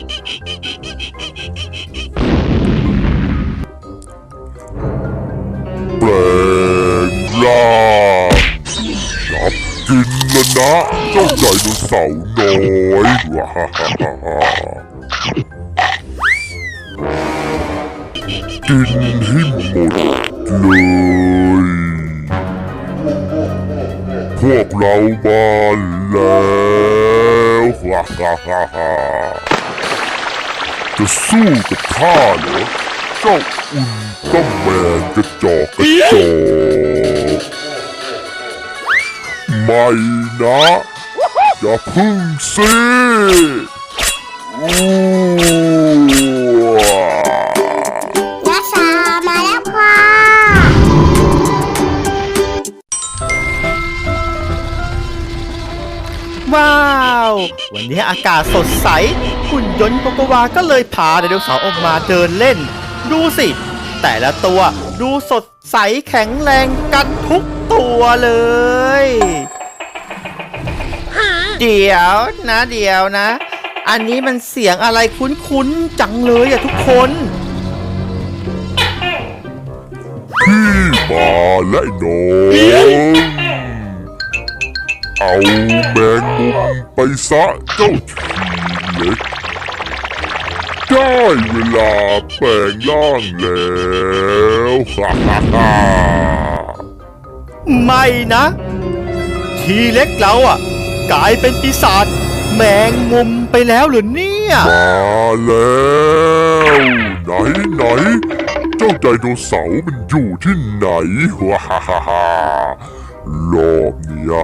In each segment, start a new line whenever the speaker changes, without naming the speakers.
แปลงร่างจับกินแล้วนะเจ้าไดโนเสาร์น้อยว้าฮ่าฮ่าฮ่าฮ่ากินให้หมดเลยพวกเรามาแล้วฮ่าฮ่าฮ่าฮ่า จะสู้กับข้าเหรอเจ้าอุลตร้าแมนกระจอกกระจอกไม่นะ อย่าพึ่งสิอู้ว้า
ยาสามาแล้วค่ะ
ว้าว วันนี้อากาศสดใส หุ่นยนต์โกโกวาก็เลยพาไดโนเสาร์ออกมาเดินเล่น ดูสิ แต่ละตัวดูสดใสแข็งแรงกันทุกตัวเลย เดี๋ยวนะเดี๋ยวนะ อันนี้มันเสียงอะไรคุ้นๆจังเลยอะทุกคน
พี่มาและน้องเอาแมงมุมไปซะเจ้าทีเล็ก ได้เวลาแปลงร่างแล้วฮ่าฮ่าฮ่า
ไม่นะ ทีเล็กเราอะ กลายเป็นปีศาจแมงมุมไปแล้วเหรือเนี่ย
มาแล้วไหนไหนเจ้าไดโนเสาร์มันอยู่ที่ไหนว้าฮ่าฮ่าฮ่ารอบเนี้ย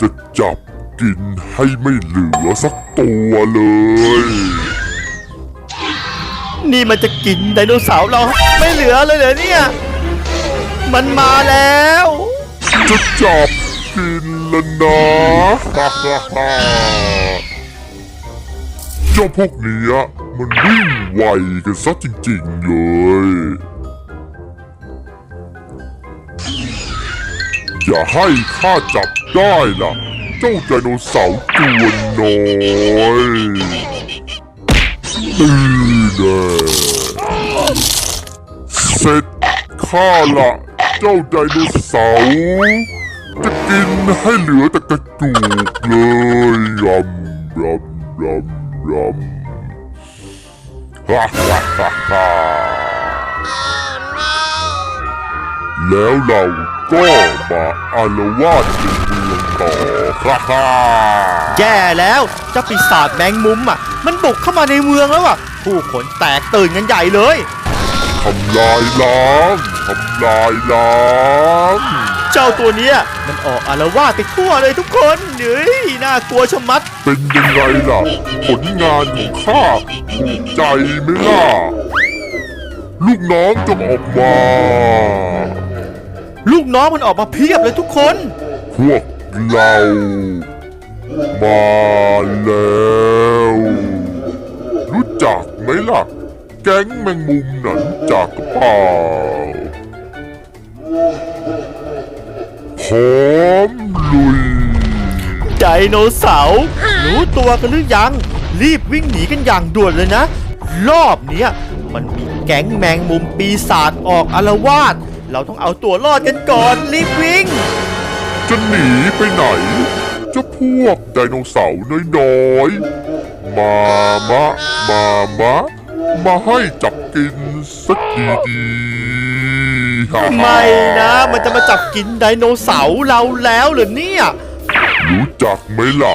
จะจับกินให้ไม่เหลือสักตัวเลย
นี่มันจะกินไดโนเสาร์เราไม่เหลือเลยเหรอเนี่ย มันมาแล้ว
จะจับกินแล้วนะฮ่าฮ่าฮ่าเจ้าพวกเนี้ยมันวิ่งไวกันซะจริงๆเลยอย่าให้ข้าจับได้ล่ะ เจ้าไดโนเสาร์ตัวน้อยอ แน่เสร็จข้าละเจ้าไดโนเสาร์จะกินให้เหลือแต่กระดูกเลยยำยำยำยำฮ่าฮ่าฮ่าฮ่าแล้วเราก็มาอารวาสในเมืองต่อฮ่าฮ่า
แย่แล้วเจ้าปีศาจแมงมุมอะ มันบุกเข้ามาในเมืองแล้วอะ ผู้คนแตกตื่นกันใหญ่เลย
ทำลายล้างทำลายล้าง
เจ้าตัวเนี้ยมันออกอารวาสไปทั่วเลยทุกคนเฮ้ยน่ากลัวชะมัด
เป็นยังไงล่ะ ผลงานของข้าถูกใจไหมล่ะ ลูกน้องจงออกมา
ลูกน้องมันออกมาเพียบเลยทุกคน
พวกเรามาแล้ว รู้จัก ไหมล่ะ แก๊งแมงมุมนั้นจากกระเป๋าพร้อมลุย
ไดโนเสาร์รู้ตัวกันหรือยัง รีบวิ่งหนีกันอย่างด่วนเลยนะ รอบเนี้ยมันมีแก๊งแมงมุมปีศาจออกอารวาสเราต้องเอาตัวรอดกันก่อน รีบวิ่ง
จะหนีไปไหน เจ้าพวกไดโนเสาร์น้อยๆ มามะ มามะ มาให้จับกินสักดีๆฮ่าฮ่า
ไม่นะ มันจะมาจับกินไดโนเสาร์เราแล้วเหรอเนี่ย
รู้จักไหมล่ะ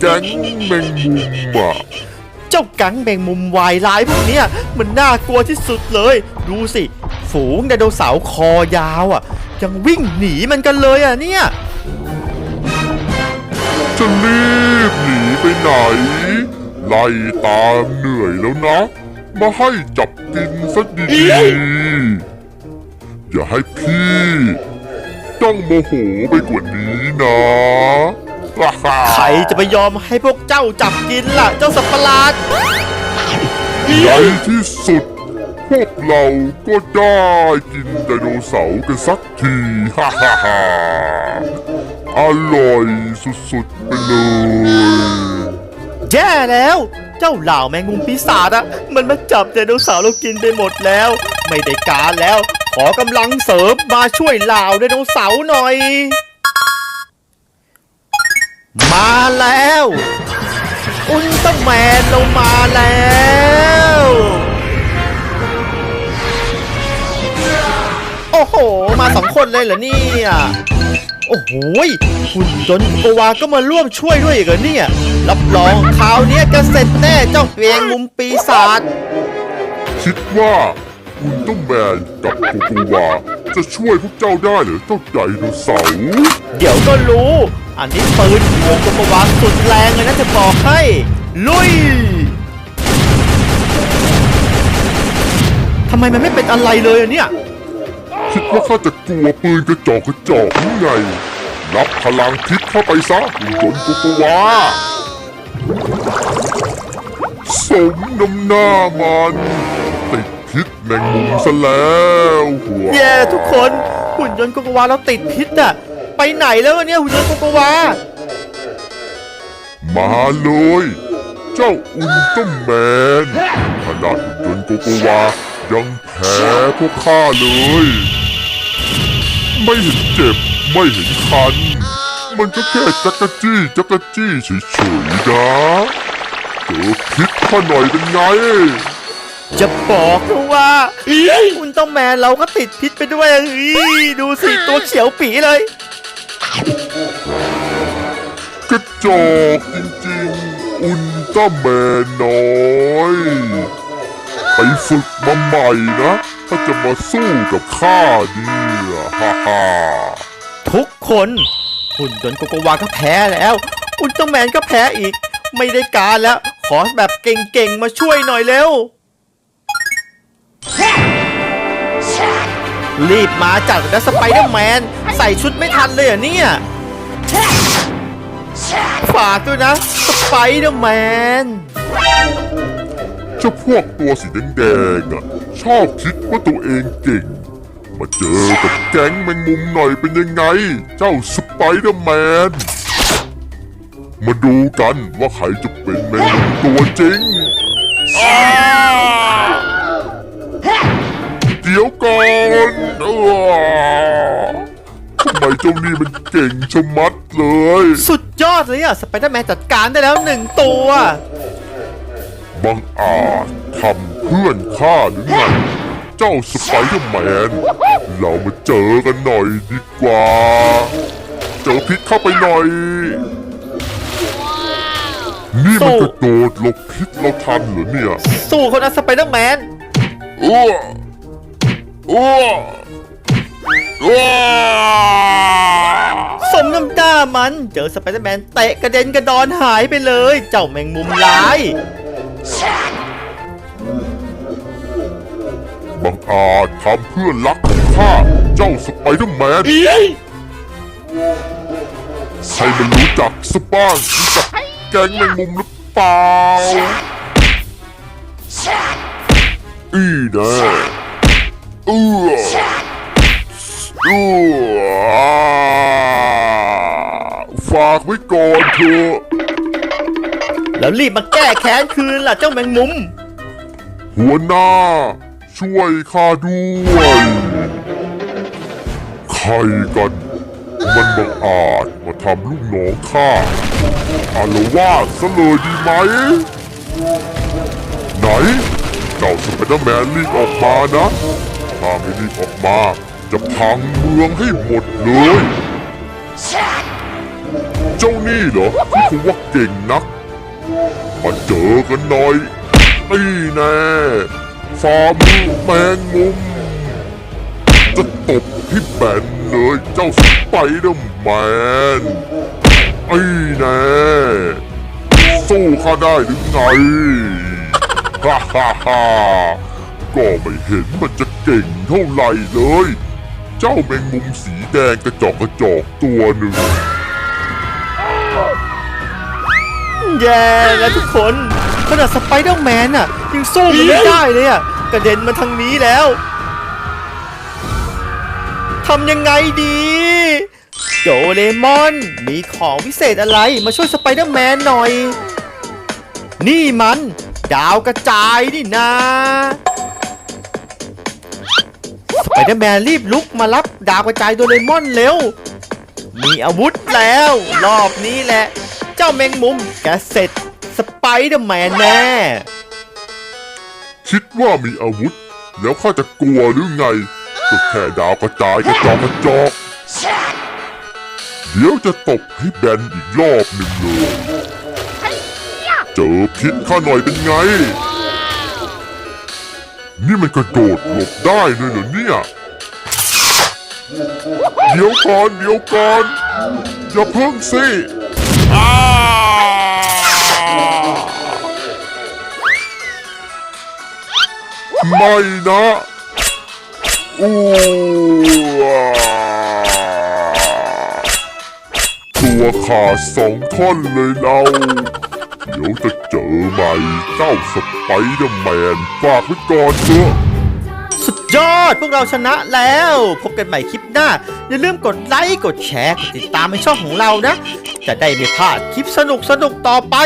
แก๊งแมงมุมอะ
เจ้ากังแมงมุมวายร้ายพวกเนี้ยมันน่ากลัวที่สุดเลย ดูสิ ฝูงไดโนเสาร์คอยาวอะ ยังวิ่งหนีมันกันเลยอะเนี่ย
จะรีบหนีไปไหน ไล่ตามเหนื่อยแล้วนะ มาให้จับกินสักดีๆอย่าให้พี่ต้องโมโหไปกว่านี้นะฮ่าฮ่า
ใครจะไปยอมให้พวกเจ้าจับกินล่ะ เจ้าสัตว์ประหลาด
ในที่สุดพ วกเราก็ได้กินไดโนเสาร์กันสักที ฮ่าฮ่าฮ่าอร่อยสุดๆไปเลย
แย่แล้ว เจ้าเหล่าแมงมุมปีศาจอะมันมาจับไดโนเสาร์เรากินไปหมดแล้ว ไม่ได้การแล้ว ขอกำลังเสริมมาช่วยเหล่าไดโนเสาร์หน่อย มาแล้ว อุลตร้าแมนเรามาแล้ว สองคนเลยเหรอเนี่ยโอ้โหยหุ่นยนต์โกวาก็มาร่วมช่วยด้วยอีกเหรอเนี่ย รับรองคราวเนี้ยก็เสร็จแน่เจ้าเปียงมุมปีศาจ
คิดว่าอุลตร้าแมนกับโกโกวาจะช่วยพวกเจ้าได้เหรือเจ้าไดโนเสาร์
เดี๋ยวก็รู้ อันนี้ปืนของโกวาสุดแรงเลยนะจะบอกให้ ลุยทำไมมันไม่เป็นอะไรเลยอะเนี่ย
คิดว่าข้าจะกลัวปืนกระจอกกระจอกหรือไงรับพลังพิษเข้าไปซะอุลตร้าโกโกวาสมน้ำหน้ามันติดพิษแมงมุมซะแล้วหัว
แย่ทุกคนหุ่นยนต์โกโกวาเราติดพิษอะไปไหนแล้ววะเนี่ยหุ่นยนต์โกโกวา
มาเลย เจ้าอุลตร้าแมนขนาดหุ่นยนต์โกโกวายังแพ้พวกข้าเลย ไม่เห็นเจ็บ ไม่เห็นคัน มันก็แค่จักรจี้จักรจี้เฉยๆนะเจอพิษข้าหน่อยเป็นไง
จะบอกนะว่าอุลตร้าแมนเราก็ติดพิษไปด้วยอะเฮ้ยดูสิตัวเขียวปีเลย
กระจอกจริงๆ อุลตร้าแมนน้อย ไปฝึกมาใหม่นะถ้า จะมาสู้กับข้าเนี่ยฮ่าฮ่า
ทุกคนหุ่นยนต์โกโกวาก็แพ้แล้วอุลตร้าแมนก็แพ้อีก ไม่ได้การแล้ว ขอแบบเก่งๆ มาช่วยหน่อยเร็ว รีบมาจัดนะสไปเดอร์แมน ใส่ชุดไม่ทันเลยเหรอะเนี่ย ฝากด้วยนะ สไปเดอร์แมน
เจ้าพวกตัวสีแดงๆอะ ชอบคิดว่าตัวเองเก่ง มาเจอกับแก๊งแมงมุมหน่อยเป็นยังไง เจ้าสไปเดอร์แมน มาดูกันว่าใครจะเป็นแมงมุมตัวจริง เดี๋ยวก่อนเออทำไมเจ้านี่มันเก่งชะมัดเลย
สุดยอดเลยอะ สไปเดอร์แมนจัดการได้แล้วหนึ่งตัว
บังอาจทำเพื่อนข้าหรือไง เจ้าสไปเดอร์แมน เรามาเจอกันหน่อยดีกว่า เจอพิษเข้าไปหน่อย นี่มันกระโดดหลบพิษเราทันเหรอเนี่ย
สู้คนนั้นสไปเดอร์แมน
อ้วอ้วอ้ว
สมน้ำหน้ามัน เจอสไปเดอร์แมนเตะกระเด็นกระดอนหายไปเลย เจ้าแมงมุมร้าย
บังอาจทำเพื่อนรักของข้าเจ้าสไปเดอร์แมนให้มันรู้จักสบ้างรู้จักแก๊งแมงมุมหรือเปล่าอีแน่เอื้อเอื้อฝากไว้ก่อนเถอะ
แล้วรีบมาแก้แค้นคืนล่ะเจ้าแมงมุม
หัวหน้า ช่วยข้าด้วยใครกัน มันบังอาจมาทำลูกน้องข้าอารวาสซะเลยดีไหม ไหน เจ้าสไปเดอร์แมนรีบออกมานะถ้าไม่รีบออกมา จะพังเมืองให้หมดเลยเจ้านี่เหรอที่คุณว่าเก่งนัก มาเจอกันหน่อยนี่แน่ฟาร์มแมงมุม จะตบให้แบนเลยเจ้าสไปเดอร์แมนไอ้แน่สู้ข้าได้หรือไง ฮ่าฮ่าฮ่าก็ไม่เห็นมันจะเก่งเท่าไหร่เลย เจ้าแมงมุมสีแดงกระจอกกระจอกตัวหนึ่ง
แย่แล้วทุกคนขนาดสไปเดอร์แมนอะยังสู้มันไม่ได้เลยอะกระเด็นมาทางนี้แล้วทำยังไงดีโดเรมอน มีของพิเศษอะไรมาช่วยสไปเดอร์แมนหน่อย นี่มัน ดาวกระจายนี่นะ สไปเดอร์แมนรีบลุกมารับดาวกระจายโดเรมอนเร็ว มีอาวุธแล้ว รอบนี้แหละเจ้าแมงมุม แกเสร็จสไปเดอร์แมนแน่
คิดว่ามีอาวุธ แล้วข้าจะกลัวหรือไงก็แค่ดาวกระจายกระจอกกระจอกเดี๋ยวจะตบให้แบนอีกรอบหนึ่งเลย เจอพิษข้าหน่อยเป็นไง นี่มันกระโดดหลบได้เลยเหรอเนี่ย เดี๋ยวก่อนเดี๋ยวก่อนอย่าเพิ่งสิ ไม่นะอู้ตัวขาดสองท่อนเลยเรา เดี๋ยวจะเจอใหม่เจ้าสไปเดอร์แมน ฝากไว้ก่อนเถอะ
สุดยอดพวกเราชนะแล้ว พบกันใหม่คลิปหน้า อย่าลืมกดไลค์ กดแชร์ กดติดตามในช่องของเรานะ จะได้ไม่พลาดคลิปสนุกสนุกๆต่อไป